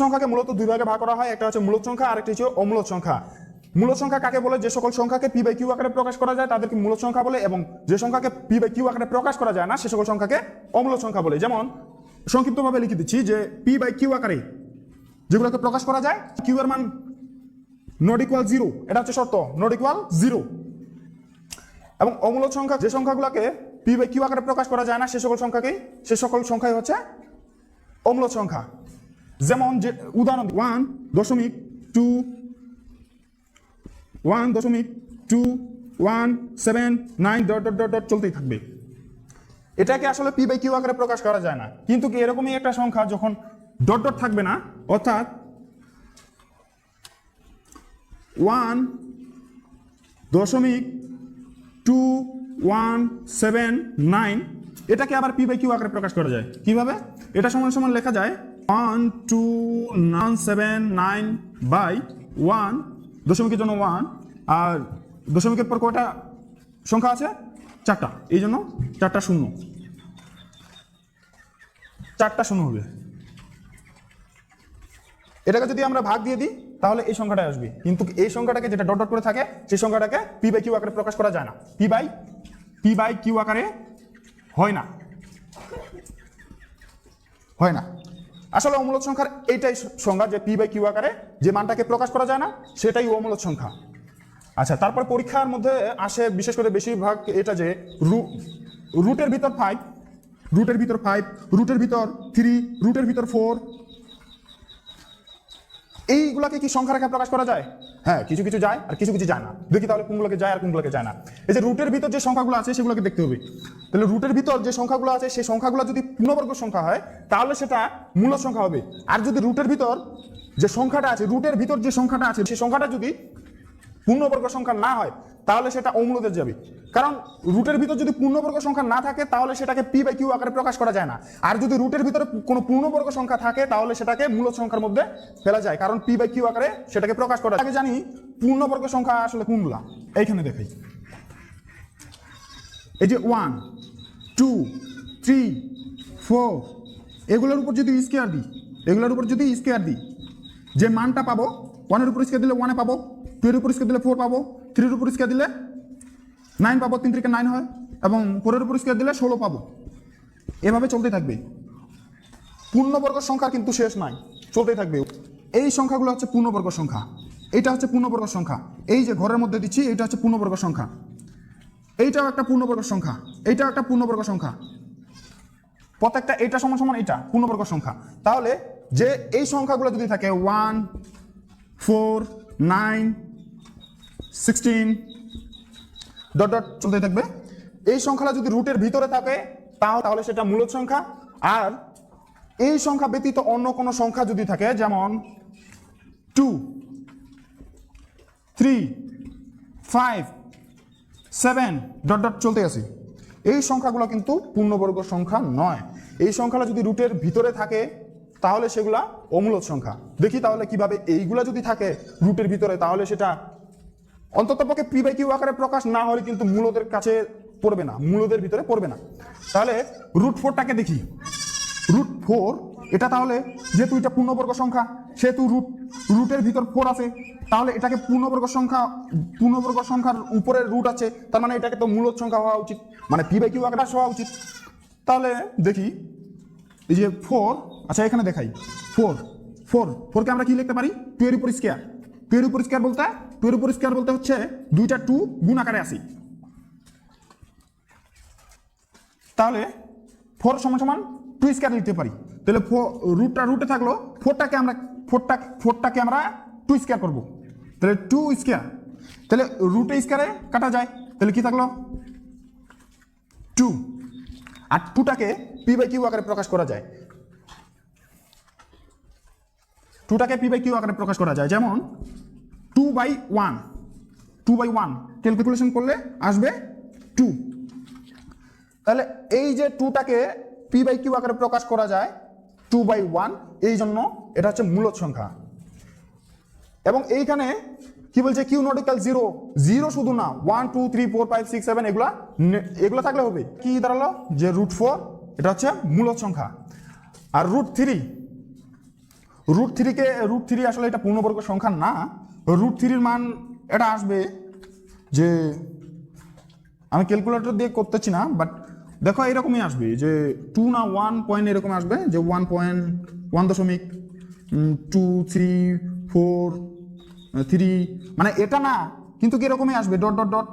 সংখ্যাকে মূলত দুই ভাগে ভাগ করা হয়। একটা হচ্ছে মূলত সংখ্যা আর একটা হচ্ছে অমূলত সংখ্যা। মূলত সংখ্যা কাকে বলে? যে সকল সংখ্যাকে পি বাই কিউ আকারে প্রকাশ করা যায়, তাদেরকে মূলত সংখ্যা বলে এবং যে সংখ্যাকে পি বাই কিউ আকারে প্রকাশ করা যায় না, সে সকল সংখ্যাকে অমূলত সংখ্যা বলে। যেমন, সংক্ষিপ্তভাবে লিখে দিচ্ছি যে পি বাই কিউ আকারে যেগুলোকে প্রকাশ করা যায় কিউ এর মান নট ইকুয়াল জিরো এটা হচ্ছে শর্ত নট ইকুয়াল জিরো এবং অমূলত সংখ্যা, যে সংখ্যাগুলোকে পি বাই কিউ আকারে প্রকাশ করা যায় না, সে সকল সংখ্যাকেই, সে সকল সংখ্যাই হচ্ছে অমূলত সংখ্যা। যেমন যে উদাহরণ ওয়ান দশমিক টু ওয়ান দশমিক two one seven nine dot dot dot dot চলতেই থাকবে। এটাকে আসলে পি বাই কিউ আকারে প্রকাশ করা যায় না। কিন্তু কি এরকমই একটা সংখ্যা যখন ডট ডট থাকবে না, অর্থাৎ ওয়ান দশমিক টু ওয়ান সেভেন নাইন এটাকে আবার পি বাই কিউ আকারে প্রকাশ করা যায়। কীভাবে? এটা সমান সমান লেখা যায় one two nine seven nine by one দশমিকের জন্য ওয়ান আর দশমিকের পর কয়টা সংখ্যা আছে? চারটা। এই জন্য চারটা শূন্য। চারটা শূন্য হবে। এটাকে যদি আমরা ভাগ দিয়ে দিই, তাহলে এই সংখ্যাটা আসবে। কিন্তু এই সংখ্যাটাকে যেটা ডট ডট করে থাকে, সেই সংখ্যাটাকে পি বাই কিউ আকারে প্রকাশ করা যায় না। P by P by Q আকারে হয় না। হয় না। আসলে অমূলত সংখ্যার এইটাই সংজ্ঞা যে পি বাই কিউ আকারে যে মানটাকে প্রকাশ করা যায় না, সেটাই অমূলত সংখ্যা। আচ্ছা তারপর পরীক্ষার মধ্যে আসে বিশেষ করে বেশিরভাগ এটা যে রু, রুটের ভিতর ফাইভ রুটের ভিতর ফাইভ রুটের ভিতর থ্রি রুটের ভিতর ফোর এইগুলাকে কি সংখ্যা রেখা প্রকাশ করা যায়? হ্যাঁ কিছু কিছু যায় আর কিছু কিছু যায় না। দেখি তাহলে কোনগুলোকে যায় আর কোনগুলোকে যায় না। এই যে রুটের ভিতর যে সংখ্যাগুলো আছে, সেগুলোকে দেখতে হবে। তাহলে রুটের ভিতর যে সংখ্যাগুলো আছে, সেই সংখ্যাগুলো যদি পূর্ণবর্গ সংখ্যা হয়, তাহলে সেটা মূল সংখ্যা হবে। আর যদি রুটের ভিতর যে সংখ্যাটা আছে রুটের ভিতর যে সংখ্যাটা আছে, সেই সংখ্যাটা যদি পূর্ণবর্গ সংখ্যা না হয়, তাহলে সেটা অমূলতে যাবে কারণ রুটের ভিতর যদি পূর্ণবর্গ সংখ্যা না থাকে, তাহলে সেটাকে পি বাই কিউ আকারে প্রকাশ করা যায় না। আর যদি রুটের ভিতরে কোনো পূর্ণবর্গ সংখ্যা থাকে, তাহলে সেটাকে মূলত সংখ্যার মধ্যে ফেলা যায়। কারণ পি বাই কিউ আকারে সেটাকে প্রকাশ করা। আগে জানি, পূর্ণবর্গ সংখ্যা আসলে কোনগুলা? এইখানে দেখাই এই যে ওয়ান টু থ্রি ফোর এগুলোর উপর যদি স্কেয়ার দিই, এগুলোর উপর যদি স্কেয়ার দিই, যে মানটা পাবো ওয়ানের উপর স্কেয়ার দিলে ওয়ানে পাবো? টু এর উপর স্কেয়ার দিলে ফোর পাবো থ্রির উপর স্কেয়ার দিলে নাইন পাবো, তিন থেকে নাইন হয়, এবং ফোরের উপর স্কেয়ার দিলে ষোলো পাবো। এভাবে চলতে থাকবে। পূর্ণবর্গ সংখ্যা কিন্তু শেষ নাই, চলতেই থাকবে। এই সংখ্যাগুলো হচ্ছে পূর্ণবর্গ সংখ্যা। এইটা হচ্ছে পূর্ণবর্গ সংখ্যা। এই যে ঘরের মধ্যে দিচ্ছি, এইটা হচ্ছে পূর্ণবর্গ সংখ্যা। এইটাও একটা পূর্ণবর্গ সংখ্যা, এইটাও একটা পূর্ণবর্গ সংখ্যা। প্রত্যেকটা এটা সমান সমান এটা পূর্ণবর্গ সংখ্যা। তাহলে যে এই সংখ্যাগুলো যদি থাকে one four nine sixteen dot dot চলতে থাকবে। এই সংখ্যাটা যদি রুটের ভিতরে থাকে তাও তাহলে সেটা মূলত সংখ্যা। আর এই সংখ্যা ব্যতীত অন্য কোনো সংখ্যা যদি থাকে, যেমন two three five seven dot dot চলতে আছে। এই সংখ্যাগুলো কিন্তু পূর্ণবর্গ সংখ্যা নয়। এই সংখ্যাটা যদি রুটের ভিতরে থাকে, তাহলে সেগুলা অমূলত সংখ্যা। দেখি তাহলে কীভাবে এইগুলা যদি থাকে রুটের ভিতরে, তাহলে সেটা অন্তত পক্ষে পি বাই কিউ আকারে প্রকাশ না হলে কিন্তু মূলদের কাছে পড়বে না, মূলদের ভিতরে পড়বে না। তাহলে রুট ফোরটাকে দেখি। রুট ফোর এটা তাহলে যেহেতু এটা পূর্ণবর্গ সংখ্যা, সেহেতু রুট রুটের ভিতর ফোর আছে, তাহলে এটাকে পূর্ণবর্গ সংখ্যা, পূর্ণবর্গ সংখ্যার উপরে রুট আছে, তার মানে এটাকে তো মূলত সংখ্যা হওয়া উচিত মানে পি বাই কিউ আকারে হওয়া উচিত। তাহলে দেখি, এই যে ফোর আচ্ছা এখানে দেখাই। ফোর ফোর ফোরকে আমরা কি লিখতে পারি? টু এর উপর স্কোয়ার টু এর উপর স্কোয়ার বলতে টু এর উপর স্কোয়ার বলতে হচ্ছে দুইটা টু গুণ আকারে আসি। তাহলে ফোর সমান সমান টু স্কোয়ার লিখতে পারি। তাহলে রুটটা রুটে থাকল ফোরটাকে আমরা ফোরটা ফোরটাকে আমরা টু স্কোয়ার করব। তাহলে টু স্কোয়ার তাহলে রুটে স্কোয়ারে কাটা যায়। তাহলে কি থাকল? টু আর টুটাকে পি বাই কিউ আকারে প্রকাশ করা যায়। টুটাকে পি বাই কিউ আকারে প্রকাশ করা যায়। যেমন two by one two by one calculation করলে আসবে টু তাহলে এই যে টুটাকে পি বাই কিউ আকারে প্রকাশ করা যায় টু বাই ওয়ান এই জন্য এটা হচ্ছে মূলত সংখ্যা। এবং এইখানে কি বলছে কিউ নটিক্যাল জিরো জিরো শুধু না one two three four five six seven এগুলা এগুলো থাকলে হবে। কি দাঁড়াল? যে রুট ফোর এটা হচ্ছে মূলত সংখ্যা। আর রুট থ্রি রুট থ্রিকে রুট থ্রি আসলে এটা পূর্ণবর্গ সংখ্যা না রুট থ্রির মান এটা আসবে যে আমি ক্যালকুলেটর দিয়ে করতেছি না বাট দেখো এরকমই আসবে যে টু না ওয়ান পয়েন্ট এরকম আসবে, যে ওয়ান পয়েন্ট ওয়ান দশমিক টু থ্রি ফোর থ্রি মানে এটা না, কিন্তু কীরকমই আসবে? Dot dot dot